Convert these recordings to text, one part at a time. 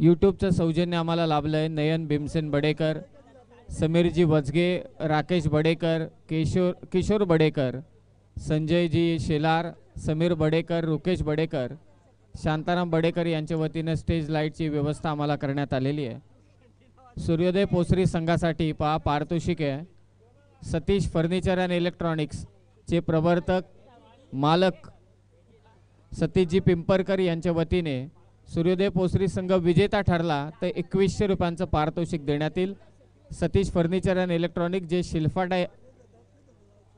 यूट्यूबचं सौजन्य आम्हाला लाभलं आहे. नयन भीमसेन बडेकर समीरजी वजगे राकेश बडेकर केशोर किशोर बडेकर संजयजी शेलार समीर बडेकर रुकेश बडेकर शांताराम बडेकर यांच्या वतीनं स्टेज लाईटची व्यवस्था आम्हाला करण्यात आलेली आहे. सूर्योदय पोसरी संघासाठी पहा पारितोषिक आहे. सतीश फर्निचर अँड इलेक्ट्रॉनिक्सचे प्रवर्तक मालक सतीशजी पिंपरकर यांच्या वतीने सूर्योदय पोसरी संघ विजेता ठरला तर एकवीसशे रुपयांचं पारितोषिक देण्यात येईल. सतीश फर्निचर अँड इलेक्ट्रॉनिक जे शिलफाट आहे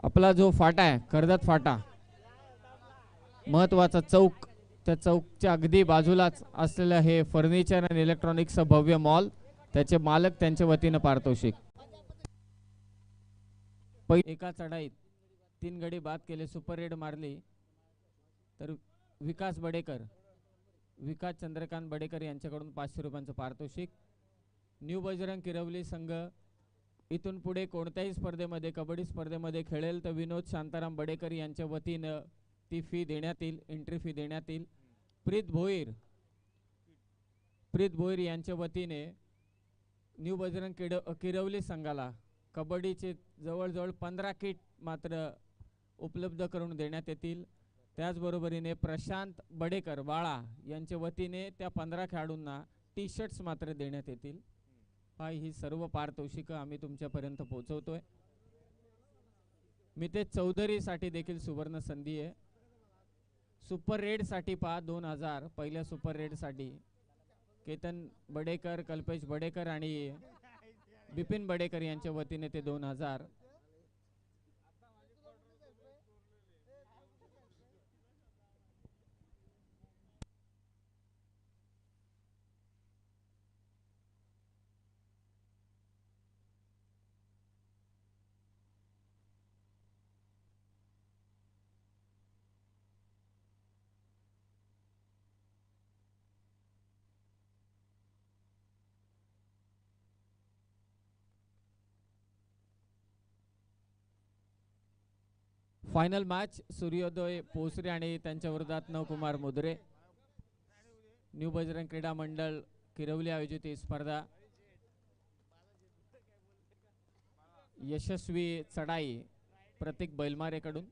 आपला जो फाटा आहे कर्जत फाटा महत्त्वाचा चौक त्या चौकच्या अगदी बाजूलाच असलेलं हे फर्निचर अँड इलेक्ट्रॉनिक्सचं भव्य मॉल त्याचे मालक त्यांच्या वतीनं पारितोषिक. पै एका चढाईत तीन गडी बाद केले सुपर रेड मारली. तर विकास बडेकर विकास चंद्रकांत बडेकर यांच्याकडून पाचशे रुपयांचं पारितोषिक. न्यू बजरंग किरवली संघ इथून पुढे कोणत्याही स्पर्धेमध्ये कबड्डी स्पर्धेमध्ये खेळेल तर विनोद शांताराम बडेकर यांच्या वतीनं ती फी देण्यात येईल एंट्री फी देण्यात येईल. प्रीत भोईर प्रीत भोईर यांच्या वतीने न्यू बजरंग किड किरवली संघाला कबड्डीचे जवळजवळ पंधरा किट मात्र उपलब्ध करून देण्यात येतील. त्याचबरोबरीने प्रशांत बडेकर बाळा यांच्या वतीने त्या पंधरा खेळाडूंना टी शर्ट्स मात्र देण्यात येतील. पाय ही सर्व पारितोषिकं आम्ही तुमच्यापर्यंत पोहोचवतोय. मितेश चौधरीसाठी देखील सुवर्ण संधी आहे. सुपर रेडसाठी पहा दोन हजार पहिल्या सुपर रेडसाठी. केतन बडेकर कल्पेश बडेकर आणि बिपिन बडेकर यांच्या वतीने ते दोन हजार. फायनल मॅच सूर्योदय पोसरे आणि त्यांच्या विरोधात नवकुमार मुद्रे. न्यू बजरंग क्रीडा मंडळ किरवली आयोजित ही स्पर्धा. यशस्वी चढाई प्रतीक बैलमारेकडून.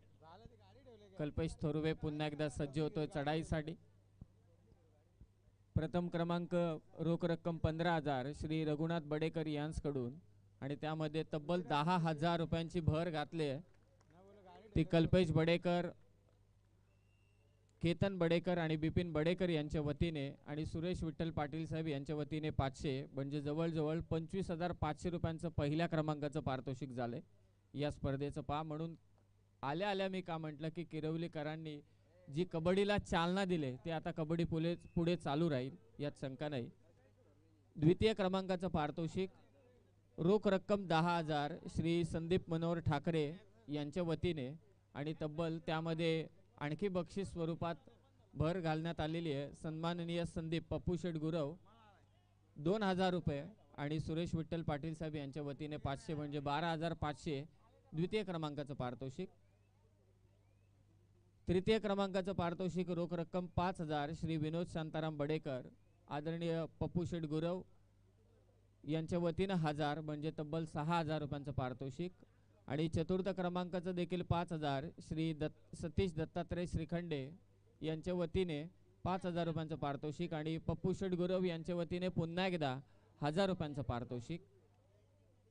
कल्पेश थोरवे पुन्हा एकदा सज्ज होतोय चढाईसाठी. प्रथम क्रमांक रोख रक्कम पंधरा हजार श्री रघुनाथ बडेकर यांसकडून. आणि त्यामध्ये तब्बल दहा हजार रुपयांची भर घातली आहे. ती कल्पेश बडेकर केतन बडेकर आणि बिपिन बडेकर यांच्या वतीने आणि सुरेश विठ्ठल पाटील साहेब यांच्या वतीने पाचशे म्हणजे जवळजवळ पंचवीस हजार पाचशे रुपयांचं पहिल्या क्रमांकाचं पारितोषिक झालंय. या स्पर्धेचं पहा म्हणून आल्या आल्या मी का म्हटलं की किरवलीकरांनी जी कबड्डीला चालना दिले ते आता कबड्डी पुढे पुढे चालू राहील यात शंका नाही. द्वितीय क्रमांकाचं पारितोषिक रोख रक्कम दहा हजार श्री संदीप मनोहर ठाकरे यांच्या वतीने आणि तब्बल त्यामध्ये आणखी बक्षीस स्वरूपात भर घालण्यात आलेली आहे. सन्माननीय संदीप पप्पू शेठ गुरव दोन हजार रुपये आणि सुरेश विठ्ठल पाटील साहेब यांच्या वतीने पाचशे म्हणजे बारा हजार पाचशे द्वितीय क्रमांकाचं पारितोषिक. तृतीय क्रमांकाचं पारितोषिक रोख रक्कम पाच हजार श्री विनोद शांताराम बडेकर आदरणीय पप्पू शेठ गुरव यांच्या वतीनं हजार म्हणजे तब्बल सहा हजार रुपयांचं पारितोषिक. आणि चतुर्थ क्रमांकाचं देखील पाच हजार श्री दत्त सतीश दत्तात्रय श्रीखंडे यांच्या वतीने पाच हजार रुपयांचं पारितोषिक आणि पप्पू शेठ गुरव यांच्या वतीने पुन्हा एकदा हजार रुपयांचं पारितोषिक.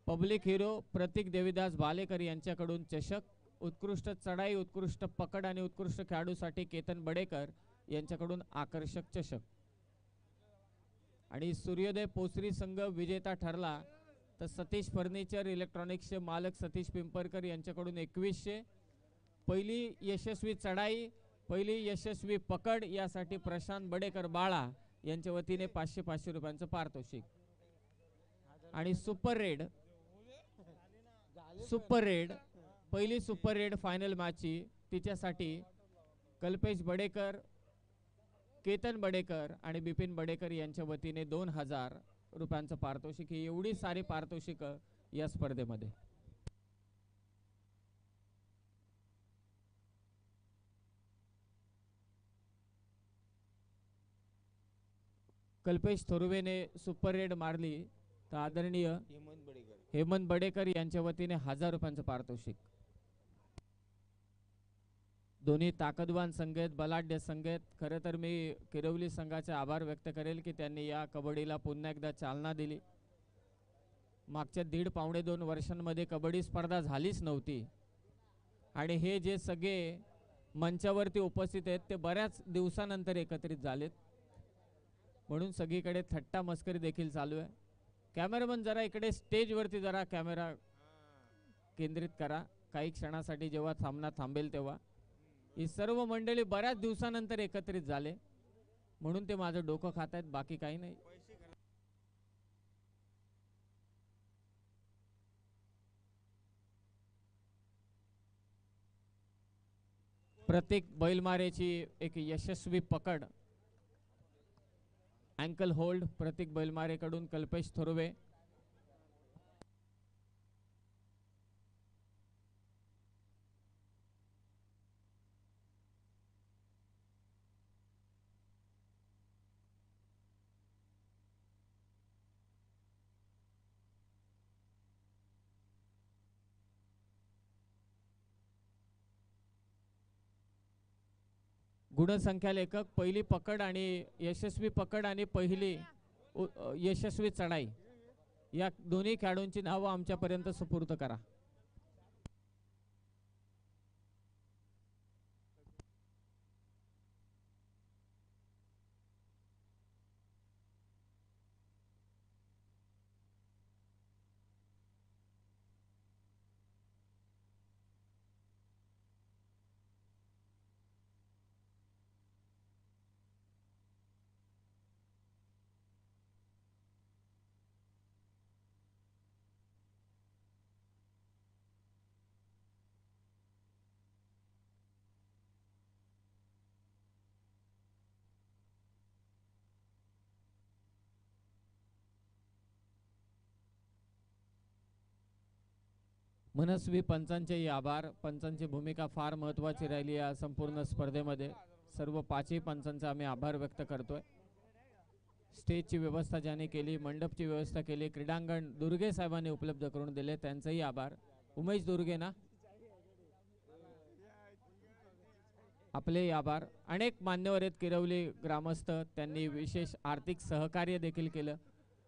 पब्लिक हिरो प्रतीक देवीदास बालेकर यांच्याकडून चषक उत्कृष्ट चढाई उत्कृष्ट पकड आणि उत्कृष्ट खेळाडूसाठी केतन बडेकर यांच्याकडून आकर्षक चषक. आणि सूर्योदय पोसरी संघ विजेता ठरला तर सतीश फर्निचर इलेक्ट्रॉनिक्सचे मालक सतीश पिंपरकर यांच्याकडून एकवीसशे. पहिली यशस्वी चढाई पहिली यशस्वी पकड यासाठी प्रशांत बडेकर बाळा यांच्या वतीने पाचशे पाचशे रुपयांचं पारितोषिक. आणि सुपर रेड सुपर रेड पहिली सुपर रेड फायनल मॅचची तिच्यासाठी कल्पेश बडेकर केतन बडेकर आणि बिपिन बडेकर यांच्या वतीने दोन हजार रुपयांचं पारितोषिक ही एवढी सारी पारितोषिकं या स्पर्धेमध्ये. कल्पेश थोरवेने सुपर रेड मारली तर आदरणीय हेमंत बडेकर. हेमंत बडेकर यांच्या वतीने हजार रुपयांचं पारितोषिक. दोन्ही ताकदवान संघ आहेत बलाढ्य संघ आहेत खरं तर मी किरवली संघाचे आभार व्यक्त करेल की त्यांनी या कबड्डीला पुन्हा एकदा चालना दिली. मागच्या दीड पावणे दोन वर्षांमध्ये कबड्डी स्पर्धा झालीच नव्हती. आणि हे जे सगळे मंचावरती उपस्थित आहेत ते बऱ्याच दिवसानंतर एकत्रित झालेत. म्हणून सगळीकडे थट्टा मस्करी देखील चालू आहे. कॅमेरामन जरा इकडे स्टेजवरती जरा कॅमेरा केंद्रित करा. काही क्षणासाठी जेव्हा सामना थांबेल तेव्हा. ही सर्व मंडळी बऱ्याच दिवसानंतर एकत्रित झाले. म्हणून ते माझं डोकं खात आहेत बाकी काही नाही. प्रत्येक बैलमारेची एक यशस्वी पकड. अँकल होल्ड प्रत्येक बैलमारेकडून कल्पेश थोरवे. गुणसंख्या लेखक पहिली पकड आणि यशस्वी पकड आणि पहिली यशस्वी चढाई. या दोन्ही खेळाडूंची नावं आमच्यापर्यंत सुपूर्द करा. मनस्वी पंचांचेही आभार. पंचांची भूमिका फार महत्त्वाची राहिली या संपूर्ण स्पर्धेमध्ये. सर्व पाचही पंचांचा आम्ही आभार व्यक्त करतोय. स्टेजची व्यवस्था ज्याने केली मंडपची व्यवस्था केली क्रीडांगण दुर्गे साहेबांनी उपलब्ध करून दिले त्यांचाही आभार. उमेश दुर्गे ना? आपलेही आभार. अनेक मान्यवर आहेत किरवली ग्रामस्थ त्यांनी विशेष आर्थिक सहकार्य देखील केलं.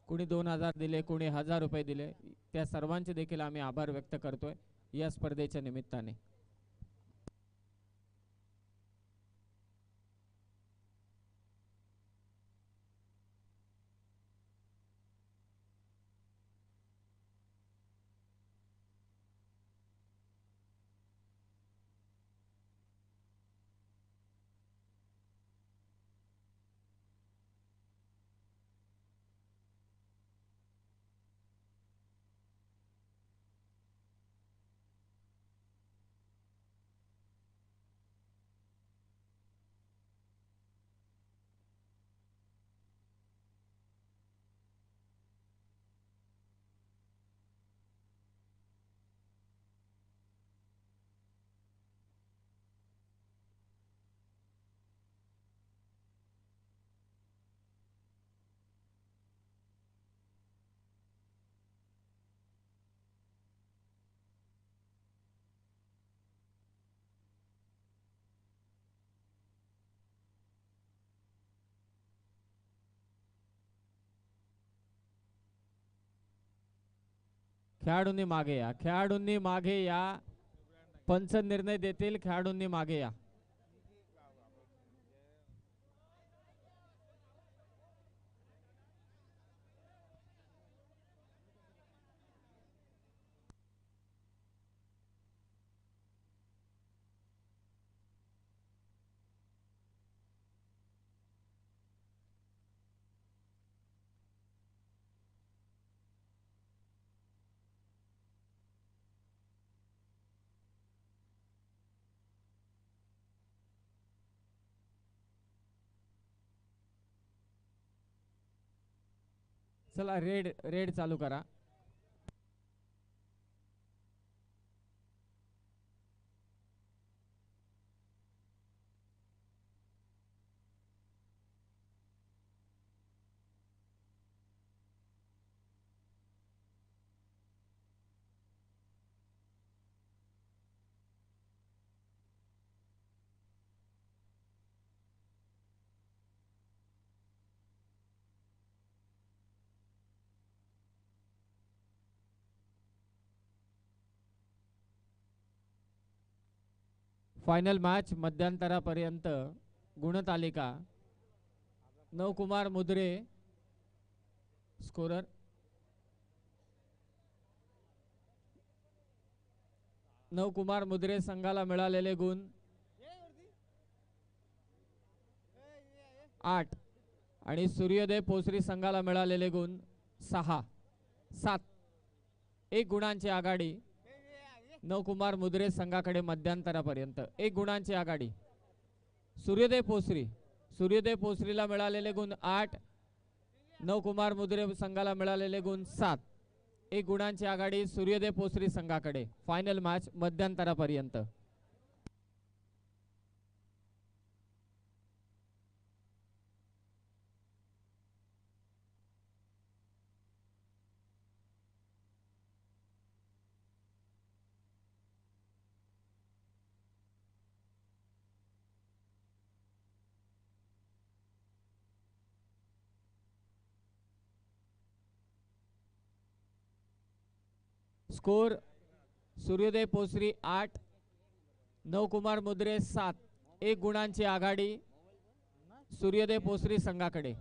कुणी दोन हजार दिले कुणी हजार रुपये दिले त्या सर्वांचे देखील आम्ही आभार व्यक्त करतोय या स्पर्धेच्या निमित्ताने. खेळाडूंनी मागे या. खेळाडूंनी मागे या. पंच निर्णय देतील खेळाडूंनी मागे या. चला रेड रेड चालू करा. फायनल मॅच मध्यंतरापर्यंत गुणतालिका. नवकुमार मुद्रे स्कोरर. नवकुमार मुद्रे संघाला मिळालेले गुण. आठ. आणि सूर्योदय पोसरी संघाला मिळालेले गुण सहा. सात. एक गुणांची आघाडी. नवकुमार मुद्रे संघाकडे मध्यंतरापर्यंत. एक गुणांची आघाडी. सूर्योदय पोसरी. सूर्योदय पोसरीला मिळालेले गुण आठ. नवकुमार मुद्रे संघाला मिळालेले गुण सात. एक गुणांची आघाडी सूर्योदय पोसरी संघाकडे. फायनल मॅच मध्यंतरापर्यंत. स्कोर सूर्योदय पोसरी आठ नवकुमार मुद्रे सात एक गुणांची आघाडी सूर्योदय पोसरी संघाकडे.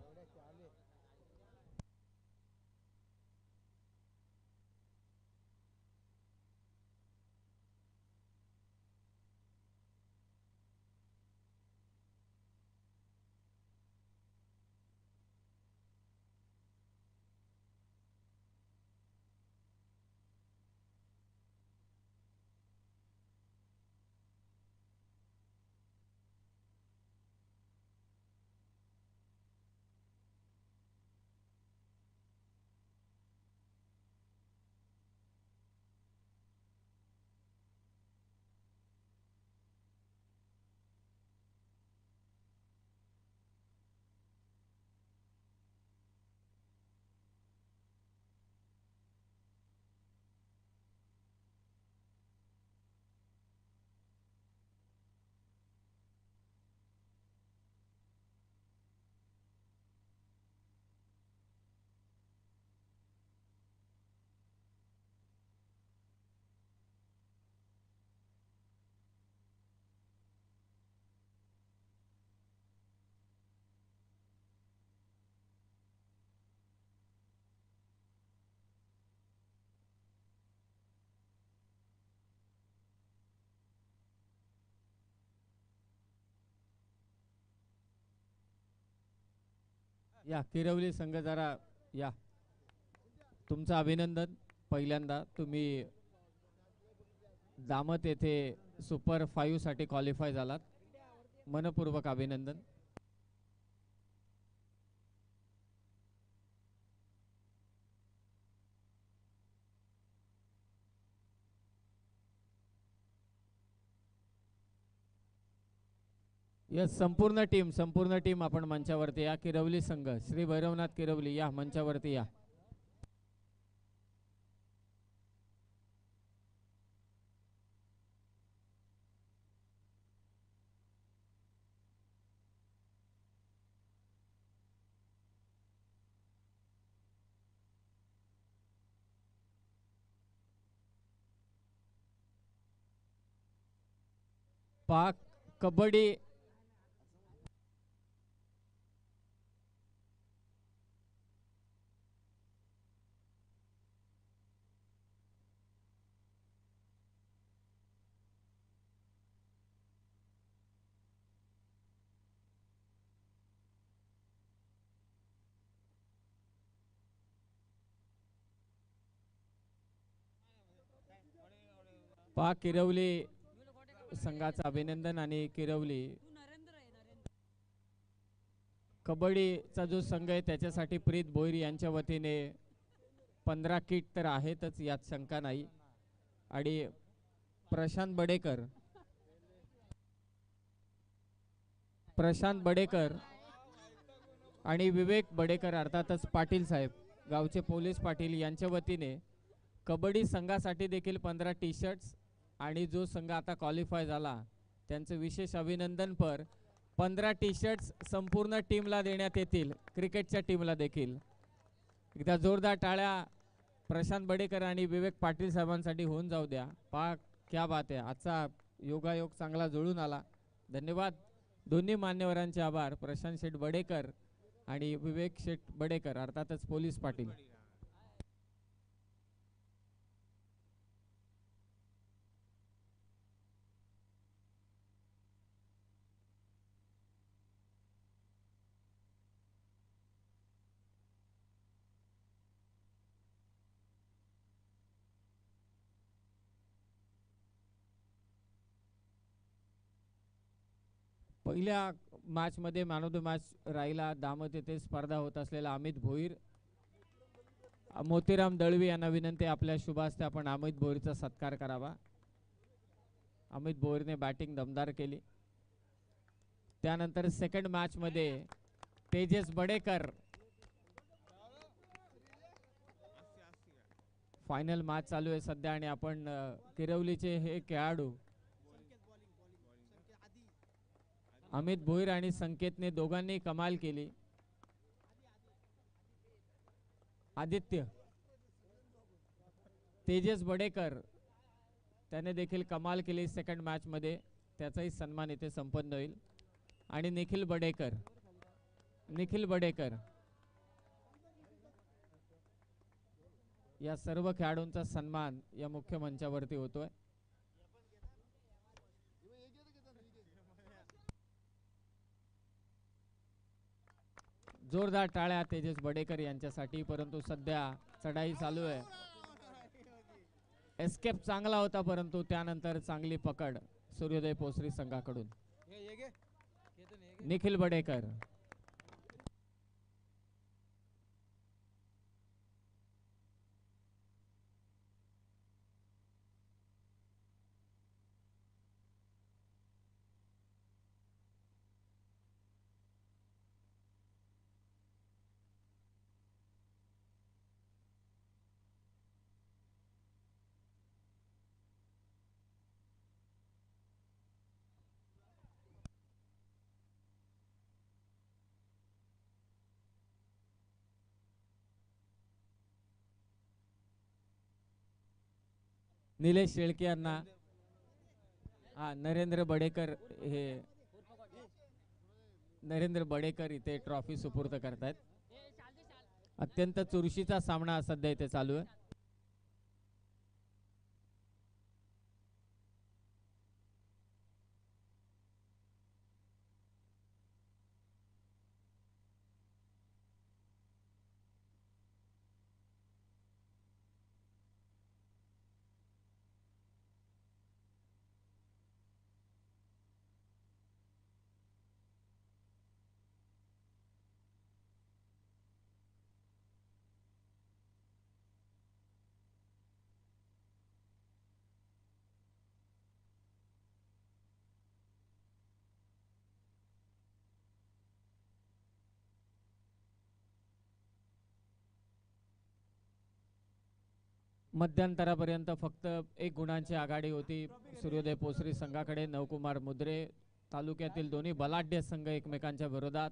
या किरवली संघ जरा या. तुमचं अभिनंदन. पहिल्यांदा तुम्ही दामत येथे सुपर फाईव्हसाठी क्वालिफाय झालात. मनपूर्वक अभिनंदन. यस संपूर्ण टीम संपूर्ण टीम आपण मंचावरती या. किरवली संघ श्री भैरवनाथ किरवली या मंचावरती या. पाक कबड्डी पा किरवली संघाचं अभिनंदन आणि किरवली कबड्डीचा जो संघ आहे त्याच्यासाठी प्रीत भोईर यांच्या वतीने पंधरा किट तर आहेतच यात शंका नाही. आणि प्रशांत बडेकर प्रशांत बडेकर आणि विवेक बडेकर अर्थातच पाटील साहेब गावचे पोलीस पाटील यांच्या वतीने कबड्डी संघासाठी देखील पंधरा टी शर्ट्स आणि जो संघ आता क्वालिफाय झाला त्यांचं विशेष अभिनंदन पर पंधरा टी शर्ट्स संपूर्ण टीमला देण्यात येतील क्रिकेटच्या टीमला देखील. एकदा जोरदार टाळ्या प्रशांत बडेकर आणि विवेक पाटील साहेबांसाठी होऊन जाऊ द्या. पा क्या बात आहे. आजचा योगायोग चांगला जुळून आला. धन्यवाद. दोन्ही मान्यवरांचे आभार. प्रशांत शेठ बडेकर आणि विवेक शेठ बडेकर अर्थातच पोलीस पाटील. पहिल्या मॅचमध्ये मॅन ऑफ द मॅच राहिला. दामत येथे स्पर्धा होत असलेला अमित भोईर. मोतीराम दळवी यांना विनंती आपल्या शुभास्ते आपण अमित भोईरचा सत्कार करावा. अमित भोईरने बॅटिंग दमदार केली. त्यानंतर सेकंड मॅचमध्ये तेजस बडेकर. फायनल मॅच चालू आहे सध्या आणि आपण किरवलीचे हे खेळाडू अमित भोईर आणि संकेतने दोघांनी कमाल केली. आदित्य. तेजस बडेकर. त्याने देखील कमाल केली सेकंड मॅचमध्ये त्याचाही सन्मान इथे संपन्न होईल. आणि निखिल बडेकर. निखिल बडेकर. या सर्व खेळाडूंचा सन्मान या मुख्य मंचावरती होतोय. जोरदार टाळ्या तेजस बडेकर यांच्यासाठी परंतु सध्या चढाई चालू आहे. एस्केप चांगला होता परंतु त्यानंतर चांगली पकड सूर्योदय पोसरी संघाकडून. निखिल बडेकर. निलेश शेळके यांना. हा नरेंद्र बडेकर हे नरेंद्र बडेकर इथे ट्रॉफी सुपूर्द करतायत. अत्यंत चुरशीचा सामना सध्या इथे चालू आहे. मध्यंतरापर्यंत फक्त एक गुणांची आघाडी होती. सूर्योदय पोसरी संघाकडे नवकुमार मुद्रे तालुक्यातील दोन्ही बलाढ्य संघ एकमेकांच्या विरोधात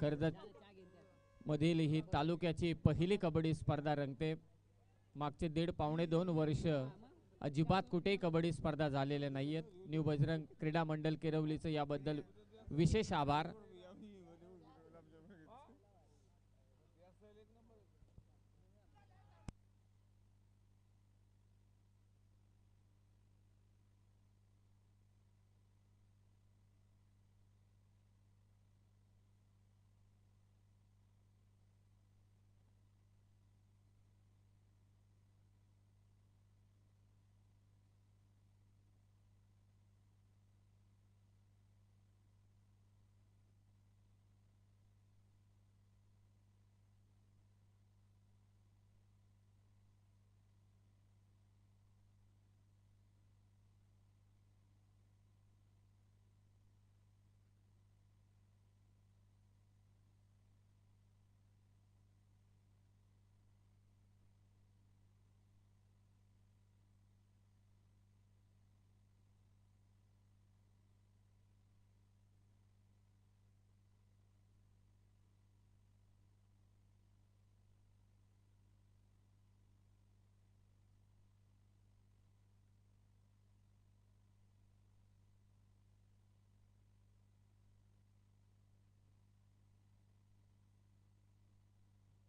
कर्जत मधील ही तालुक्याची पहिली कबड्डी स्पर्धा रंगते. मागचे दीड पावणे दोन वर्ष अजिबात कुठेही कबड्डी स्पर्धा झालेल्या नाही आहेत न्यू बजरंग क्रीडा मंडल किरवलीचं याबद्दल विशेष आभार.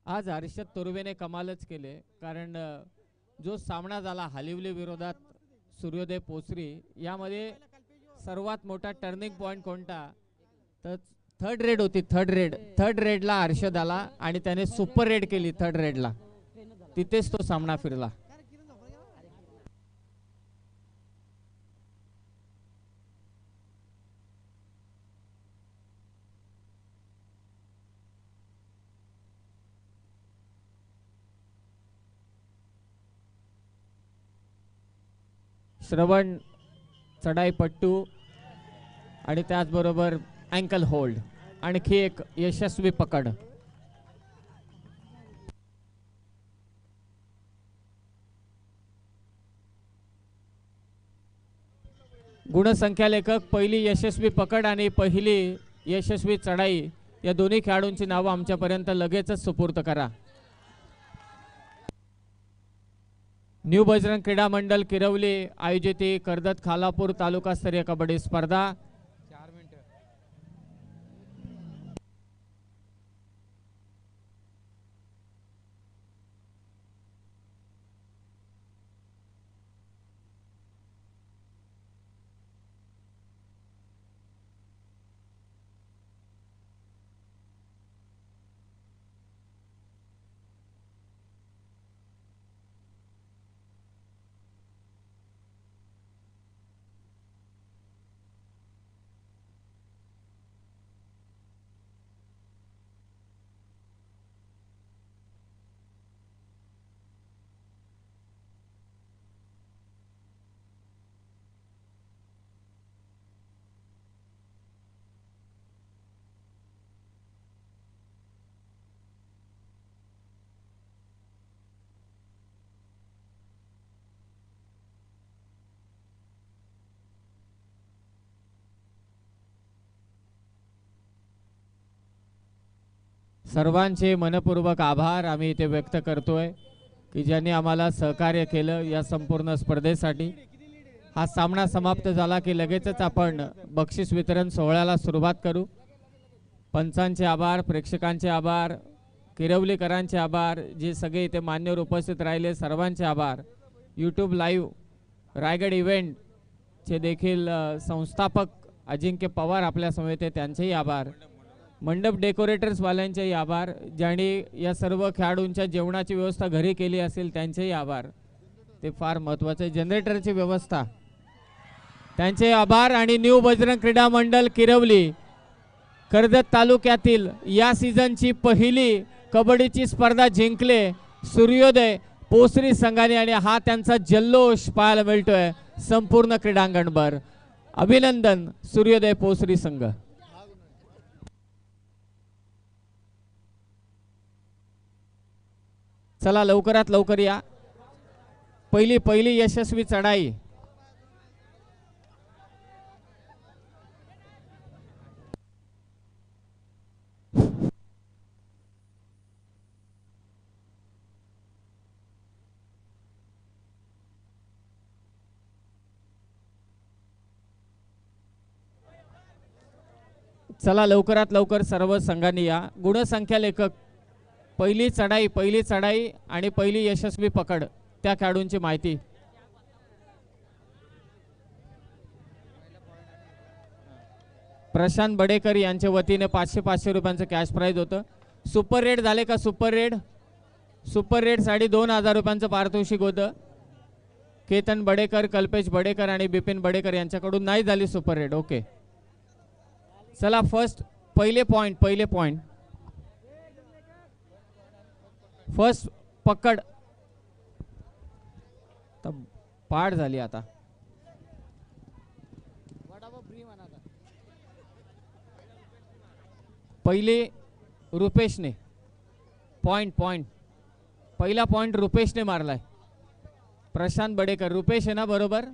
आज हर्षद तुर्वेने कमालच केले कारण जो सामना झाला हालिवली विरोधात सूर्योदय पोसरी यामध्ये सर्वात मोठा टर्निंग पॉईंट कोणता? तर थर्ड रेड होती थर्ड रेड थर्ड रेडला हर्षद आला आणि त्याने सुपर रेड केली थर्ड रेडला तिथेच तो सामना फिरला. श्रवण चढाई पट्टू आणि त्याचबरोबर अँकल होल्ड आणखी एक यशस्वी पकड. गुणसंख्या लेखक पहिली यशस्वी पकड आणि पहिली यशस्वी चढाई. या दोन्ही खेळाडूंची नावं आमच्यापर्यंत लगेचच सुपूर्त करा. न्यू बजरंग क्रीडा मंडळ किरवली आयोजित कर्दत खालापूर तालुकास्तरीय कबड्डी स्पर्धा. सर्वांचे मनपूर्वक आभार आम्ही इथे व्यक्त करतोय की ज्यांनी आम्हाला सहकार्य केलं या संपूर्ण स्पर्धेसाठी. हा सामना समाप्त झाला की लगेचच आपण बक्षीस वितरण सोहळ्याला सुरुवात करू. पंचांचे आभार प्रेक्षकांचे आभार किरवलीकरांचे आभार जे सगळे इथे मान्यवर उपस्थित राहिले सर्वांचे आभार. यूट्यूब लाईव्ह रायगड इव्हेंटचे देखील संस्थापक अजिंक्य पवार आपल्या समवेत आहे त्यांचेही आभार. मंडप डेकोरेटर्सवाल्यांचेही आभार ज्यांनी या सर्व खेळाडूंच्या जेवणाची व्यवस्था घरी केली असेल त्यांचेही आभार. ते फार महत्त्वाचे जनरेटरची व्यवस्था. त्यांचे आभार आणि न्यू बजरंग क्रीडा मंडळ किरवली. कर्जत तालुक्यातील या सीझनची पहिली कबड्डीची स्पर्धा जिंकले सूर्योदय पोसरी संघाने आणि हा त्यांचा जल्लोष पाहायला मिळतोय. संपूर्ण क्रीडांगणभर. अभिनंदन सूर्योदय पोसरी संघ. चला लवकरात लवकर या. पहिली पहिली यशस्वी चढाई. चला लवकरात लवकर सर्व संघांनी या. गुणसंख्या लेखक पहिली चढाई पहिली चढाई आणि पहिली यशस्वी पकड त्या खेळाडूंची माहिती. प्रशांत बडेकर यांच्या वतीने पाचशे पाचशे रुपयांचं कॅश प्राईज होतं. सुपर रेड झाले का super raid super raid sari दोन हजार रुपयांचं पारितोषिक होतं. केतन बडेकर कल्पेश बडेकर आणि बिपिन बडेकर यांच्याकडून नाही झाली सुपर रेड ओके चला फर्स्ट पहिले पॉईंट पहिले पॉईंट फर्स्ट पकड. तर पाड झाली आता. पहिले रुपेशने. पॉइंट पॉइंट पहिला पॉइंट रुपेशने मारलाय. प्रशांत बडेकर. रुपेश आहे ना बरोबर?